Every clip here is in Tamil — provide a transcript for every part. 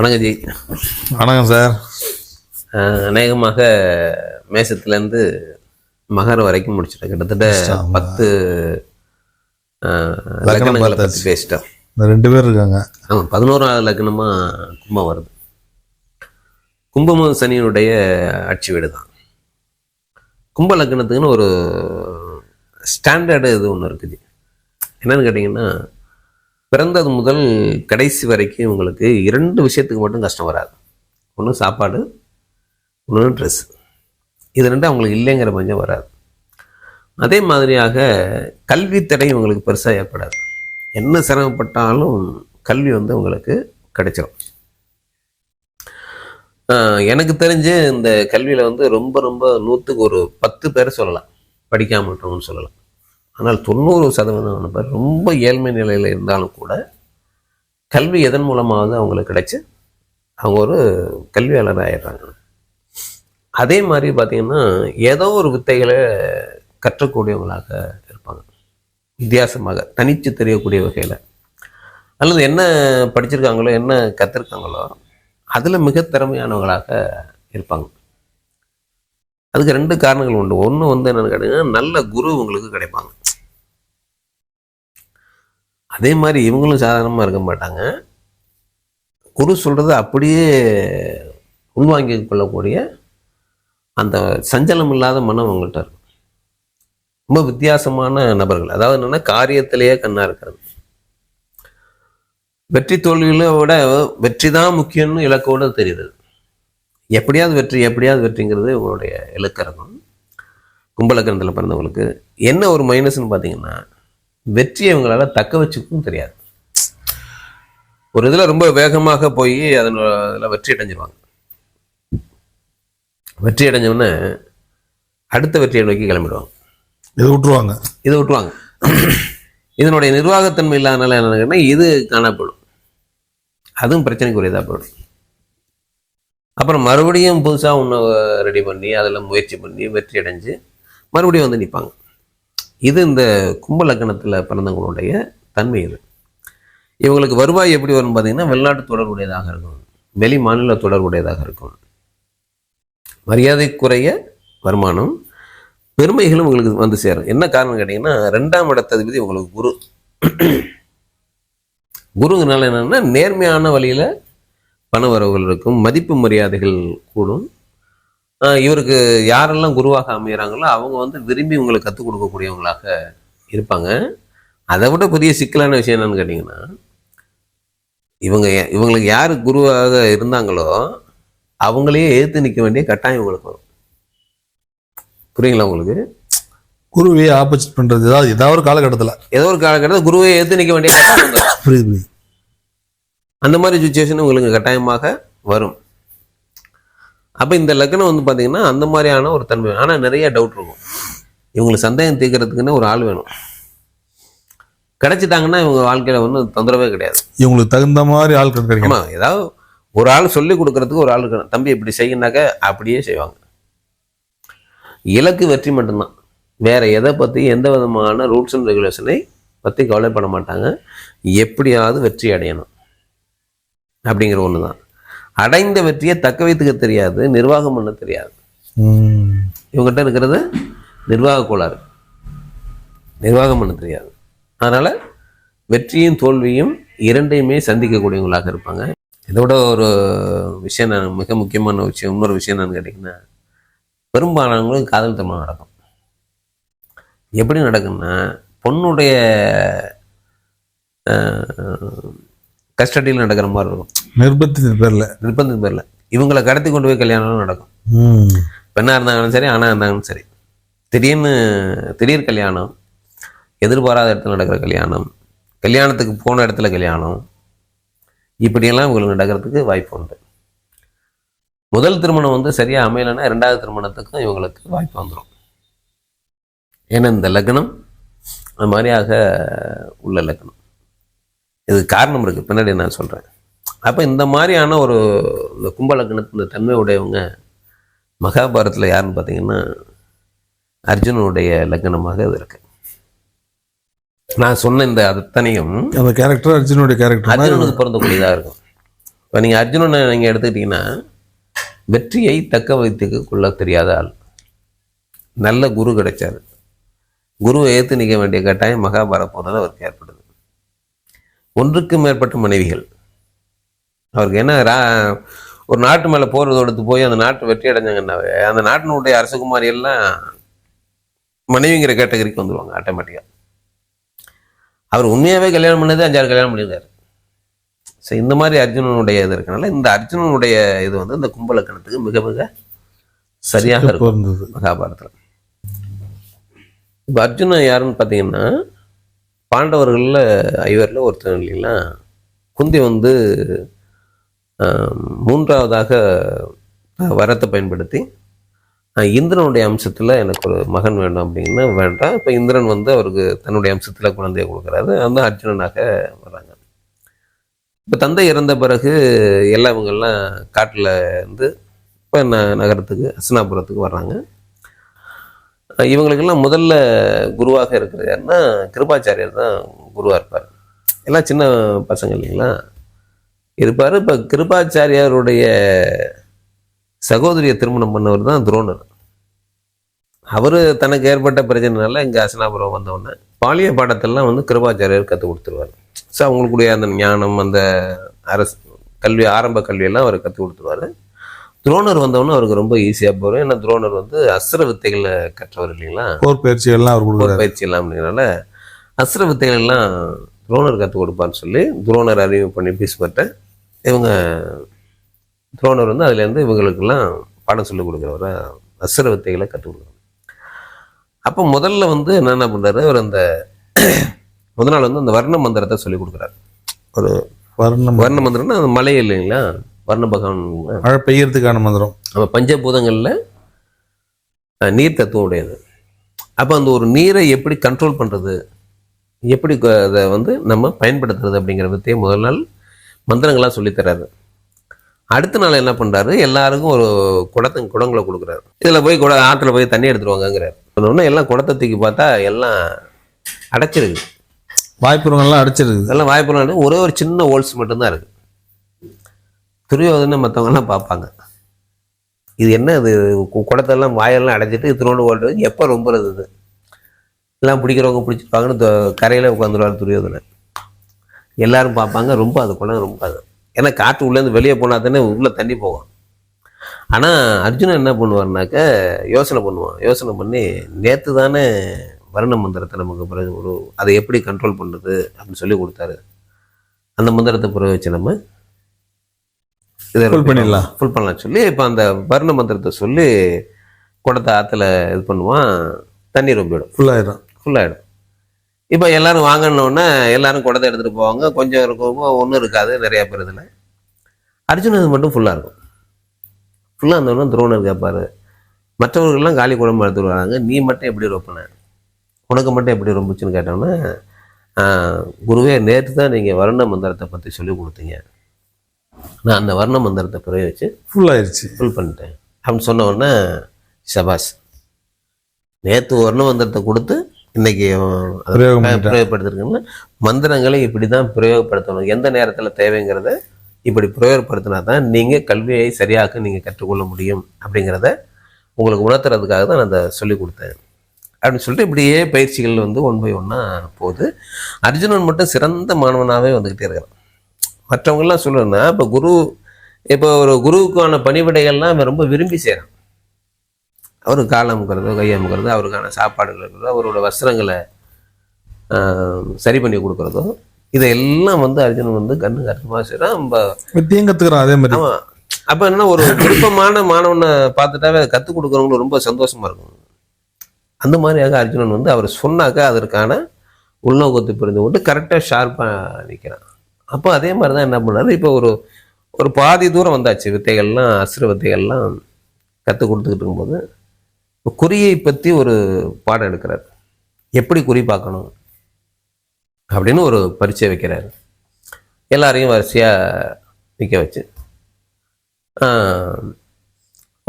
வணக்கம் ஜி. வணக்கம் சார். அநேகமாக மேசத்துலேருந்து மகர வரைக்கும் முடிச்சிட்டோம் கிட்டத்தட்ட. பத்து பற்றி பார்த்தாச்சு. பேசிட்டோம். ரெண்டு பேர் இருக்காங்க. ஆமாம் பதினோராவது லக்னமாக கும்பம் வருது. கும்பமும் சனியினுடைய ஆட்சி வீடு தான் கும்ப லக்னத்துக்குன்னு ஒரு ஸ்டாண்டர்டு இது ஒன்று இருக்குது என்னன்னு கேட்டிங்கன்னா பிறந்தது முதல் கடைசி வரைக்கும் உங்களுக்கு இரண்டு விஷயத்துக்கு மட்டும் கஷ்டம் வராது. ஒன்று சாப்பாடு ஒன்று ட்ரெஸ் இது ரெண்டும் அவங்களுக்கு இல்லைங்கிற பஞ்சம் வராது. அதே மாதிரியாக கல்வி தடை உங்களுக்கு பெருசாக ஏற்படாது. என்ன சிரமப்பட்டாலும் கல்வி வந்து உங்களுக்கு கிடைச்சிரும். எனக்கு தெரிஞ்சு இந்த கல்வியில் வந்து ரொம்ப ரொம்ப நூற்றுக்கு ஒரு பத்து பேர் சொல்லலாம். படிக்காமட்டோம்னு சொல்லலாம். ஆனால் தொண்ணூறு சதவீதம் பேர் ரொம்ப ஏழ்மை நிலையில் இருந்தாலும் கூட கல்வி எதன் மூலமாவது அவங்களுக்கு கிடைச்சு அவங்க ஒரு கல்வியாளர் ஆயிடுறாங்க. அதே மாதிரி பார்த்தீங்கன்னா ஏதோ ஒரு வித்தைகளை கற்றக்கூடியவங்களாக இருப்பாங்க. வித்தியாசமாக தனித்து தெரியக்கூடிய வகையில். அல்லது என்ன படிச்சிருக்காங்களோ என்ன கற்றுருக்காங்களோ அதில் மிக திறமையானவங்களாக இருப்பாங்க. அதுக்கு ரெண்டு காரணங்கள் உண்டு. ஒன்று வந்து என்னென்னு கேட்டிங்கன்னா நல்ல குரு உங்களுக்கு கிடைப்பாங்க. அதே மாதிரி இவங்களும் சாதாரணமாக இருக்க மாட்டாங்க. குரு சொல்கிறத அப்படியே உள்வாங்கி கொள்ளக்கூடிய அந்த சஞ்சலம் இல்லாத மனம் அவங்கள்ட்ட இருக்கும். ரொம்ப வித்தியாசமான நபர்கள். அதாவது என்னென்னா காரியத்திலேயே கண்ணாக இருக்கிறது. வெற்றி தோல்விகளை விட வெற்றி தான் முக்கியம்னு இலக்கோடு தெரியுது. எப்படியாவது வெற்றி எப்படியாவது வெற்றிங்கிறது உங்களுடைய இலக்கு இருக்கும் கும்பலக்கணத்தில் பிறந்தவங்களுக்கு என்ன ஒரு மைனஸ்னு பார்த்தீங்கன்னா வெற்றியை இவங்களால தக்க வச்சுக்கவும் தெரியாது. ஒரு இதில் ரொம்ப வேகமாக போய் அதன் இதில் வெற்றி அடைஞ்சிருவாங்க. வெற்றி அடைஞ்சவுடனே அடுத்த வெற்றியை நோக்கி கிளம்பிடுவாங்க. இதை விட்டுருவாங்க. இதை விட்டுருவாங்க. இதனுடைய நிர்வாகத்தன்மை இல்லாதனால என்னன்னா இது காணப்படும் அதுவும் பிரச்சனைக்குரியதாக போயிடும். அப்புறம் மறுபடியும் புதுசாக ஒன்று ரெடி பண்ணி அதில் முயற்சி பண்ணி வெற்றி அடைஞ்சு மறுபடியும் வந்து நிற்பாங்க இது இந்த கும்ப லக்கணத்தில் பிறந்தவங்களுடைய தன்மை இது. இவங்களுக்கு வருவாய் எப்படி வரும்னு பார்த்தீங்கன்னா வெளிநாட்டு தொடர்புடையதாக இருக்கும். வெளி மாநில தொடர்புடையதாக இருக்கும். மரியாதைக்குறைய வருமானம் பெருமைகளும் உங்களுக்கு வந்து சேரும். என்ன காரணம் கேட்டிங்கன்னா ரெண்டாம் இடத்ததிபதி உங்களுக்கு குரு. குருங்கனால என்னன்னா நேர்மையான வழியில் பண வரவுகள் இருக்கும் மதிப்பு மரியாதைகள் கூடும். இவருக்கு யாரெல்லாம் குருவாக அமைகிறாங்களோ அவங்க வந்து விரும்பி உங்களுக்கு கற்றுக் கொடுக்கக்கூடியவங்களாக இருப்பாங்க. அதை விட பெரிய சிக்கலான விஷயம் என்னன்னு கேட்டிங்கன்னா இவங்க இவங்களுக்கு யார் குருவாக இருந்தாங்களோ அவங்களையே எதிர்த்து நிற்க வேண்டிய கட்டாயம் உங்களுக்கு வரும். புரியுங்களா உங்களுக்கு? குருவியை ஆப்போசிட் பண்றது ஏதாவது ஏதாவது ஒரு காலகட்டத்தில். ஏதோ ஒரு காலகட்டத்தில் குருவை எதிர்த்து நிற்க வேண்டிய கட்டாயம் புரியுது புரியுது. அந்த மாதிரி சுச்சுவேஷன் உங்களுக்கு கட்டாயமாக வரும். அப்போ இந்த லக்னம் வந்து பார்த்தீங்கன்னா அந்த மாதிரியான ஒரு தன்மை ஆனால் நிறைய டவுட் இருக்கும். இவங்களுக்கு சந்தேகம் தீர்க்கறதுக்குன்னு ஒரு ஆள் வேணும். கிடைச்சிட்டாங்கன்னா இவங்க வாழ்க்கையில் ஒன்றும் தொந்தரவே கிடையாது. இவங்களுக்கு தகுந்த மாதிரி ஆள் கிடைக்கிறீங்க. ஆமாம் ஏதாவது ஒரு ஆள் சொல்லி கொடுக்கறதுக்கு ஒரு ஆள் இருக்கணும். தம்பி இப்படி செய்யினாக்க அப்படியே செய்வாங்க. இலக்கு வெற்றி மட்டும்தான். வேற எதை பற்றி எந்த விதமான ரூல்ஸ் அண்ட் ரெகுலேஷனை பற்றி கவலைப்பட மாட்டாங்க. எப்படியாவது வெற்றி அடையணும். அப்படிங்கிற ஒன்று தான் அடைந்த வெற்றியை தக்க வைத்துக்க தெரியாது நிர்வாகம் பண்ண தெரியாது. இவங்ககிட்ட இருக்கிறது நிர்வாக கோளாறு. நிர்வாகம் பண்ண தெரியாது. அதனால் வெற்றியும் தோல்வியும் இரண்டையுமே சந்திக்கக்கூடியவங்களாக இருப்பாங்க. இதோட ஒரு விஷயம் நான் மிக முக்கியமான விஷயம் இன்னொரு விஷயம் என்னன்னு கேட்டிங்கன்னா பெரும்பாலானவங்களுக்கு காதல் திருமணம் நடக்கும். எப்படி நடக்கும்னா பொண்ணுடைய கஸ்டடியில் நடக்கிற மாதிரி இருக்கும். நிர்பந்தத்தின் பேர்ல. நிர்பந்தம் பேரில். இவங்களை கடத்தி கொண்டு போய் கல்யாணம் நடக்கும். பெண்ணாக இருந்தாங்களும் சரி ஆணாக இருந்தாங்களும் சரி. திடீர்னு திடீர் கல்யாணம் எதிர்பாராத இடத்துல நடக்கிற கல்யாணம் கல்யாணத்துக்கு போன இடத்துல கல்யாணம் இப்படியெல்லாம் இவங்களுக்கு நடக்கிறதுக்கு வாய்ப்பு உண்டு. முதல் திருமணம் வந்து சரியாக அமையலைன்னா ரெண்டாவது திருமணத்துக்கும் இவங்களுக்கு வாய்ப்பு வந்துடும் ஏன்னா இந்த லக்னம் அது மாதிரியாக உள்ள லக்னம். இது காரணம் இருக்குது பின்னாடி நான் சொல்கிறேன் அப்போ இந்த மாதிரியான ஒரு இந்த கும்ப லக்னத்து இந்த தன்மை உடையவங்க மகாபாரத்தில் யாருன்னு பார்த்தீங்கன்னா அர்ஜுனனுடைய லக்னமாக இது இருக்கு. நான் சொன்ன இந்த அத்தனையும் அந்த கேரக்டர் அர்ஜுனுடைய கேரக்டர் அர்ஜுனனுக்கு பிறந்தக்கூடியதாக இருக்கும். இப்போ நீங்கள் அர்ஜுனனை நீங்கள் எடுத்துக்கிட்டிங்கன்னா வெற்றியை தக்க வைத்துக்க கொள்ள தெரியாத ஆள். நல்ல குரு கிடைச்சாரு. குருவை ஏற்று நிற்க வேண்டிய கட்டாயம் மகாபாரத போரில் அவருக்கு ஏற்படுது ஒன்றுக்கு மேற்பட்ட மனைவிகள். அவருக்கு என்ன ரா ஒரு நாட்டு மேலே போர் தொடுத்து போய் அந்த நாட்டு வெற்றி அடைஞ்சாங்கன்னாவே அந்த நாட்டினுடைய அரசகுமாரி எல்லாம் மனைவிங்கிற கேட்டகரிக்கு வந்துருவாங்க ஆட்டோமேட்டிக்காக அவர் உண்மையாகவே கல்யாணம் பண்ணது அஞ்சாறு கல்யாணம் பண்ணியிருக்காரு ஸோ இந்த மாதிரி அர்ஜுனனுடைய இது இருக்கனால இந்த அர்ஜுனனுடைய இது வந்து இந்த கும்பலக்கணத்துக்கு மிக மிக சரியாக இருக்கும். இருந்தது மகாபாரதத்தில். இப்போ அர்ஜுனன் யாருன்னு பார்த்தீங்கன்னா பாண்டவர்களில் ஐவரில் ஒருத்தர் இல்லைங்களா? குந்தி வந்து மூன்றாவதாக வரத்தை பயன்படுத்தி இந்திரனுடைய அம்சத்தில் எனக்கு ஒரு மகன் வேண்டும் அப்படின்னா வேண்டாம். இப்போ இந்திரன் வந்து அவருக்கு தன்னுடைய அம்சத்தில் குழந்தையை கொடுக்குறாரு. அந்த அர்ஜுனனாக வர்றாங்க. இப்போ தந்தை இறந்த பிறகு எல்லா இவங்கெல்லாம் காட்டில் இருந்து இப்போ ந நகரத்துக்கு அசனாபுரத்துக்கு வர்றாங்க. இவங்களுக்கெல்லாம் முதல்ல குருவாக இருக்கிறது யாருன்னா கிருபாச்சாரியர் தான் குருவாக இருப்பார். எல்லாம் சின்ன பசங்க இல்லைங்களா? இருப்பார். இப்போ கிருபாச்சாரியாருடைய சகோதரியை திருமணம் பண்ணவர் தான் துரோணர். அவர் தனக்கு ஏற்பட்ட பிரச்சனைனால இங்கே அசனாபுரம் வந்தவுடனே பாலிய பாடத்தெல்லாம் வந்து கிருபாச்சாரியர் கற்றுக் கொடுத்துருவார். ஸோ அவங்களுக்குடைய அந்த ஞானம் அந்த அரசு கல்வி ஆரம்ப கல்வியெல்லாம் அவர் கற்றுக் கொடுத்துருவாரு. துரோணர் வந்தவொடனே அவருக்கு ரொம்ப ஈஸியாக போகும் ஏன்னா துரோணர் வந்து அஸ்திர வித்தைகளை கற்றவர் இல்லைங்களா? போர் பயிற்சிகள்லாம் அவர் போர் கொடுக்குறாரு. பயிற்சி எல்லாம் அப்படிங்கிறனால அஸ்திர வித்தைகள் எல்லாம் துரோணர் கற்றுக் கொடுப்பான்னு சொல்லி துரோணர் அறிவு பண்ணி பீஸ்பட்ட இவங்க துரோணர் வந்து அதுலேருந்து இவங்களுக்கெல்லாம் பாடம் சொல்லிக் கொடுக்குறவர அஸ்திர வித்தைகளை கற்றுக் கொடுக்குறாரு. அப்போ முதல்ல வந்து என்னென்ன பண்ணுறாரு அவர் அந்த முதல் நாள் வந்து அந்த வர்ண மந்திரத்தை சொல்லிக் கொடுக்குறாரு. ஒரு வர்ணம் வர்ண மந்திரம்னா அந்த மலை இல்லைங்களா? வர்ண பகவான் மழை பெய்யறதுக்கான மந்திரம். நம்ம பஞ்சபூதங்களில் நீர் தத்துவம் உடையது. அப்போ அந்த ஒரு நீரை எப்படி கண்ட்ரோல் பண்ணுறது எப்படி அதை வந்து நம்ம பயன்படுத்துறது அப்படிங்கிற வித்தையை முதல் நாள் மந்திரங்களாக சொல்லித்தராரு அடுத்த நாள் என்ன பண்ணுறாரு எல்லாருக்கும் ஒரு குடத்து குடங்களை கொடுக்குறாரு. இதில் போய் குட ஆற்றுல போய் தண்ணி எடுத்துட்டு வாங்கங்கிறார் உடனே எல்லாம் குடத்தை தூக்கி பார்த்தா எல்லாம் அடைச்சிருக்கு வாய்ப்புறங்கள்லாம் அடிச்சிருக்குது இதெல்லாம் வாய்ப்பு ஒரே ஒரு சின்ன ஹோல்ஸ் மட்டும்தான் இருக்கு. துரியோதனை மற்றவங்கலாம் பார்ப்பாங்க. இது என்ன இது? கு- குடத்தெல்லாம் வாயெல்லாம் அடைச்சிட்டு இத்தனோடு ஓடுறது எப்போ ரொம்புறது இது? எல்லாம் பிடிக்கிறவங்க பிடிச்சிருப்பாங்கன்னு கரையில் உட்காந்துருவார் துரியோதனை எல்லாரும் பார்ப்பாங்க. ரொம்ப அது குளம் ரொம்ப அது. ஏன்னா காற்று உள்ளேருந்து வெளியே போனால் தானே உள்ளே தண்ணி போகும். ஆனால் அர்ஜுனன் என்ன பண்ணுவார்னாக்க யோசனை பண்ணுவான். யோசனை பண்ணி நேற்று தானே வருண மந்திரத்தை நமக்கு பிறகு ஒரு அதை எப்படி கண்ட்ரோல் பண்ணுறது அப்படின்னு சொல்லி கொடுத்தாரு. அந்த மந்திரத்தை பிரயோகிச்சு நம்ம இதை Full பண்ணிடலாம். ஃபுல் பண்ணலாம். சொல்லி இப்போ அந்த வருண மந்திரத்தை சொல்லி குடத்தை ஆற்றுல இது பண்ணுவான் தண்ணி ரொம்பிடும் ஃபுல்லாயிடும் ஃபுல்லாகிடும் இப்போ எல்லாரும் வாங்கினோடனே எல்லாரும் குடத்தை எடுத்துகிட்டு போவாங்க. கொஞ்சம் இருக்கும் ஒன்றும் இருக்காது நிறையா பேர் இதில். அர்ஜுனது மட்டும் ஃபுல்லாக இருக்கும். ஃபுல்லாக இருந்தோடனே துரோணர் கேட்பாரு மற்றவர்கள்லாம் காலி குழம்பு எடுத்துட்டு வராங்க. நீ மட்டும் எப்படி ரொப்பின? உனக்கு மட்டும் எப்படி ரொம்புச்சுன்னு கேட்டோன்னே "ஆஹ், குருவே நேற்று தான் நீங்கள் வர்ண மந்திரத்தை பற்றி சொல்லி கொடுத்தீங்க. நான் அந்த வர்ண மந்திரத்தை பிரயோகிச்சு ஃபுல்லாயிருச்சு ஃபுல் பண்ணிட்டேன். அப்படின்னு சொன்ன உடனே சபாஸ் நேற்று வர்ண மந்திரத்தை கொடுத்து இன்னைக்கு. பிரயோகப்படுத்திருக்கேன்னா மந்திரங்களை இப்படி தான் பிரயோகப்படுத்தணும். எந்த நேரத்தில் தேவைங்கிறத இப்படி பிரயோகப்படுத்தினா தான் நீங்கள் கல்வியை சரியாக நீங்கள் கற்றுக்கொள்ள முடியும் அப்படிங்கிறத உங்களுக்கு உணர்த்துறதுக்காக தான் நான் அதை சொல்லி கொடுத்தேன். அப்படின்னு சொல்லிட்டு இப்படியே பயிற்சிகள் வந்து ஒன் பை ஒன்னாக போகுது. அர்ஜுனன் மட்டும் சிறந்த மாணவனாகவே வந்துக்கிட்டே இருக்கிறான் மற்றவங்கெல்லாம் சொல்லணும்னா இப்போ குரு இப்போ ஒரு குருவுக்கான பணிவிடைகள்லாம் அவன் ரொம்ப விரும்பி செய்கிறான் அவர் கால் அமுக்கிறதோ கை அமுக்கிறதோ அவருக்கான சாப்பாடுகள் இருக்கிறதோ அவரோட வஸ்திரங்களை சரி பண்ணி கொடுக்குறதோ இதையெல்லாம் வந்து அர்ஜுனன் வந்து கண்ணு கருத்துமாக செய்கிறான் வித்தியம் கத்துக்கிறான் அதே மாதிரி. ஆமாம் அப்போ என்னன்னா ஒரு விருப்பமான மாணவனை பார்த்துட்டாவே அதை கற்றுக் கொடுக்குறவங்களுக்கு ரொம்ப சந்தோஷமா இருக்கும். அந்த மாதிரியாக அர்ஜுனன் வந்து அவர் சொன்னாக்க அதற்கான உள்நோக்கத்தை புரிந்து கொண்டு கரெக்டாக ஷார்ப்பாக நிற்கிறான் அப்போ அதே மாதிரி தான் என்ன பண்ணாரு? இப்போ ஒரு ஒரு பாதி தூரம் வந்தாச்சு. வித்தைகள்லாம் அசுர வித்தைகள்லாம் கற்றுக் கொடுத்துக்கிட்டு இருக்கும்போது இப்போ குறியை பற்றி ஒரு பாடம் எடுக்கிறார். எப்படி குறி பார்க்கணும்? அப்படின்னு ஒரு பரீட்சை வைக்கிறார். எல்லாரையும் வரிசையாக நிற்க வச்சு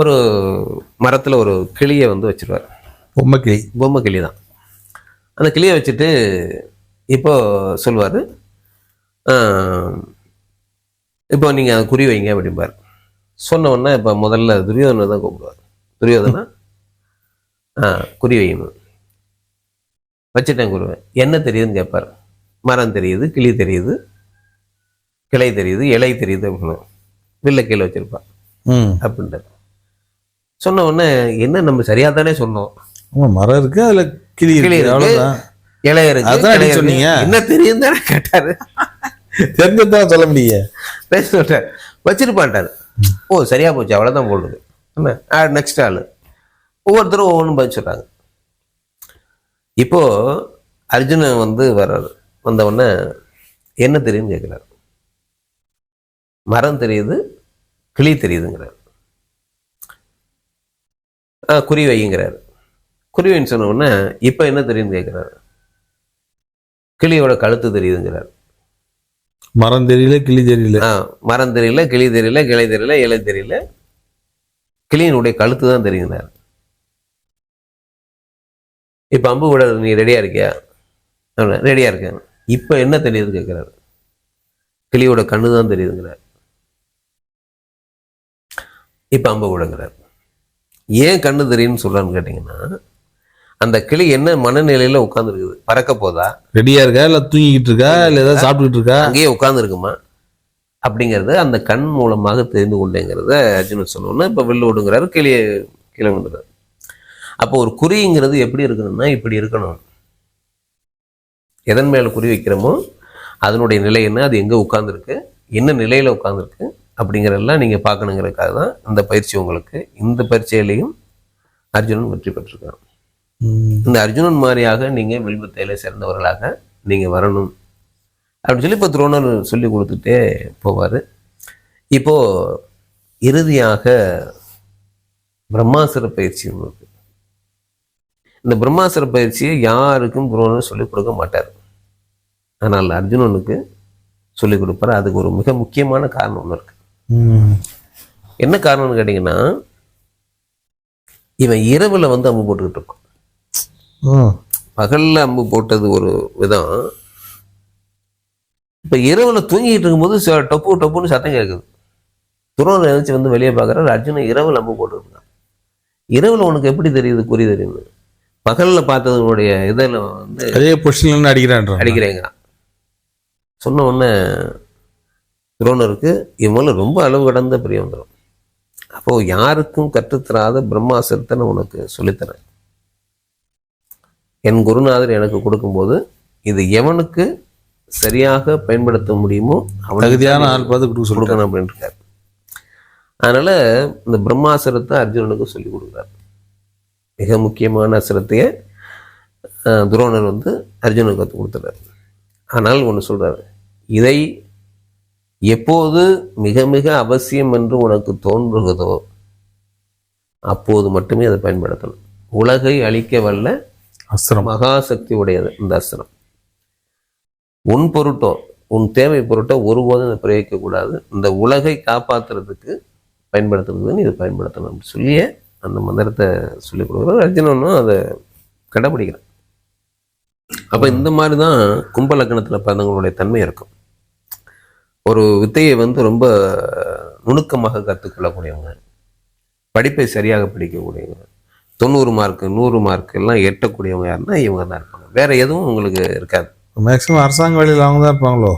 ஒரு மரத்தில் ஒரு கிளியை வந்து வச்சிருவார். பொம்மை கிளி. பொம்மை கிளி தான் அந்த கிளியை வச்சுட்டு இப்போ சொல்வார் இப்போ நீங்கள் அதை குறி வைங்க அப்படிம்பார் சொன்ன உடனே இப்போ முதல்ல துரியோதனை தான் கூப்பிடுவார். துரியோதனா ஆ குறி வைக்கணும் வச்சுட்டேன் குருவேன் என்ன தெரியுதுன்னு கேட்பார் மரம் தெரியுது கிளி தெரியுது கிளை தெரியுது இலை தெரியுது அப்படின்னு. வில்ல கீழே வச்சிருப்பான். அப்படின்ட்டு சொன்ன உடனே என்ன நம்ம சரியாக தானே சொன்னோம் மரம் இருக்கு அதுல கிளி கிளி இருக்கு அதான். சொன்னீங்க. என்ன தெரியும் தானே கேட்டாரு. தெரிஞ்சதான் சொல்ல முடிய பேச சொல்லிட்டார். வச்சிருப்பான்ட்டார் ஓ சரியா போச்சு. அவ்வளோதான் போடுது. என்ன? நெக்ஸ்ட் ஆள். ஒவ்வொருத்தரும் ஒவ்வொன்றும் பதில் சொல்றாங்க. இப்போ அர்ஜுனன் வந்து வர்றாரு. வந்த உடனே என்ன தெரியும்னு கேட்குறாரு மரம் தெரியுது கிளி தெரியுதுங்கிறார். குறி வைங்கிறாரு குறி வைன்னு சொன்ன உடனே இப்போ என்ன தெரியும்னு கேட்குறாரு கிளியோட கழுத்து தெரியுதுங்கிறார். மரம் தெரியல கிளி தெரியல. ஆ மரம் தெரியல கிளி தெரியல கிளை தெரியல இலை தெரியல. கிளியினுடைய கழுத்து தான் தெரியுங்கிறார் இப்போ அம்பு விட நீ ரெடியா இருக்கியா? ரெடியா இருக்கேன். இப்போ என்ன தெரியுது கேட்குறாரு. கிளியோட கண்ணு தான் தெரியுதுங்கிறார். இப்போ அம்பு விடுங்கிறார் ஏன் கண்ணு தெரியும்னு சொல்றான்னு கேட்டிங்கன்னா அந்த கிளி என்ன மனநிலையில உட்காந்துருக்குது பறக்க போதா? ரெடியா இருக்கா? இல்ல தூங்கிக்கிட்டு இருக்கா? இல்ல ஏதாவது சாப்பிட்டுக்கிட்டு இருக்கா? அங்கேயே உட்காந்துருக்குமா அப்படிங்கிறத அந்த கண் மூலமாக தெரிந்து கொண்டேங்கிறத அர்ஜுனன் சொன்னோன்னா இப்போ வெளில விடுங்கிறாரு கிளிய கீழே அப்போ ஒரு குறிங்கிறது எப்படி இருக்கணும்னா இப்படி இருக்கணும். எதன் மேல குறி வைக்கிறோமோ அதனுடைய நிலை என்ன அது எங்கே உட்காந்துருக்கு என்ன நிலையில் உட்காந்துருக்கு அப்படிங்கிறதெல்லாம் நீங்கள் பார்க்கணுங்கிறதுக்காக தான் இந்த பயிற்சி உங்களுக்கு இந்த பரீட்சையிலையும் அர்ஜுனன் வெற்றி பெற்றிருக்கான். இந்த அர்ஜுனன் மாதிரியாக நீங்கள் வில்வத்தையில சேர்ந்தவர்களாக நீங்கள் வரணும். அப்படின்னு சொல்லி இப்போ துரோணர் சொல்லி கொடுத்துட்டே போவார். இப்போ இறுதியாக பிரம்மாசுர பயிற்சி இருக்கு இந்த பிரம்மாசுர பயிற்சியை யாருக்கும் துரோணர் சொல்லிக் கொடுக்க மாட்டார். ஆனால் அர்ஜுனனுக்கு சொல்லிக் கொடுப்பார். அதுக்கு ஒரு மிக முக்கியமான காரணம் ஒன்று இருக்கு. என்ன காரணம்னு கேட்டிங்கன்னா இவன் இரவுல வந்து அம்பு போட்டுக்கிட்டு இருக்கும். பகல்ல அம்பு போட்டது ஒரு விதம். இப்ப இரவுல தூங்கிட்டு இருக்கும்போது டொப்பு டொப்புன்னு சத்தம் கேட்குது துரோணர் நினைச்சு வந்து வெளியே பார்க்கறாரு அர்ஜுனன் இரவுல அம்பு போட்டுருக்கான். இரவுல உனக்கு எப்படி தெரியுது? குறி தெரியுது. பகல்ல பார்த்ததுனுடைய இதில் வந்து அதே பொசிஷன்ல அடிக்கிறான் அடிக்கிறேங்கிறான் சொன்ன உடனே துரோணருக்கு மேல ரொம்ப அளவு கடந்த பிரியம் வந்துடும் அப்போ யாருக்கும் கற்றுத்தராத பிரம்மாசத்தை நான் உனக்கு சொல்லித்தரேன். என் குருநாதர் எனக்கு கொடுக்கும்போது இது எவனுக்கு சரியாக பயன்படுத்த முடியுமோ அவனுக்கு தகுதியான ஆள் பார்த்து கொடுக்க கொடுக்கணும் அப்படின்னு இருக்காரு அதனால இந்த பிரம்மாசரத்தை அர்ஜுனனுக்கு சொல்லி கொடுக்குறாரு. மிக முக்கியமான அசுரத்தையே துரோணர் வந்து அர்ஜுனனுக்கு கற்றுக் கொடுத்துறாரு. ஆனால் ஒன்று சொல்றாரு இதை எப்போது மிக மிக அவசியம் என்று உனக்கு தோன்றுகிறதோ அப்போது மட்டுமே அதை பயன்படுத்தணும். உலகை அழிக்க வல்ல அஸ்திரம். மகாசக்தி உடையது இந்த அஸ்திரம். உன் பொருட்டோ உன் தேவை பொருட்டோ ஒருபோதும் இதை பிரயோகிக்க கூடாது. இந்த உலகை காப்பாத்துறதுக்கு பயன்படுத்துறதுன்னு இதை பயன்படுத்தணும் சொல்லியே அந்த மந்திரத்தை சொல்லிக் கொடுக்குறோம் அர்ஜுனனும் அதை கடைப்பிடிக்கிறான் அப்ப இந்த மாதிரி தான் கும்ப பிறந்தவங்களுடைய தன்மை இருக்கும். ஒரு வித்தையை வந்து ரொம்ப நுணுக்கமாக கற்றுக்கொள்ளக்கூடியவங்க படிப்பை சரியாக படிக்கக்கூடியவங்க தொண்ணூறு மார்க்கு நூறு மார்க் எல்லாம் எட்டக்கூடியவங்க யாருன்னா இவங்க தான் இருப்பாங்க. வேற எதுவும் உங்களுக்கு இருக்காது. மேக்சிமம் அரசாங்க வேலையில் அவங்க தான் இருப்பாங்களோ?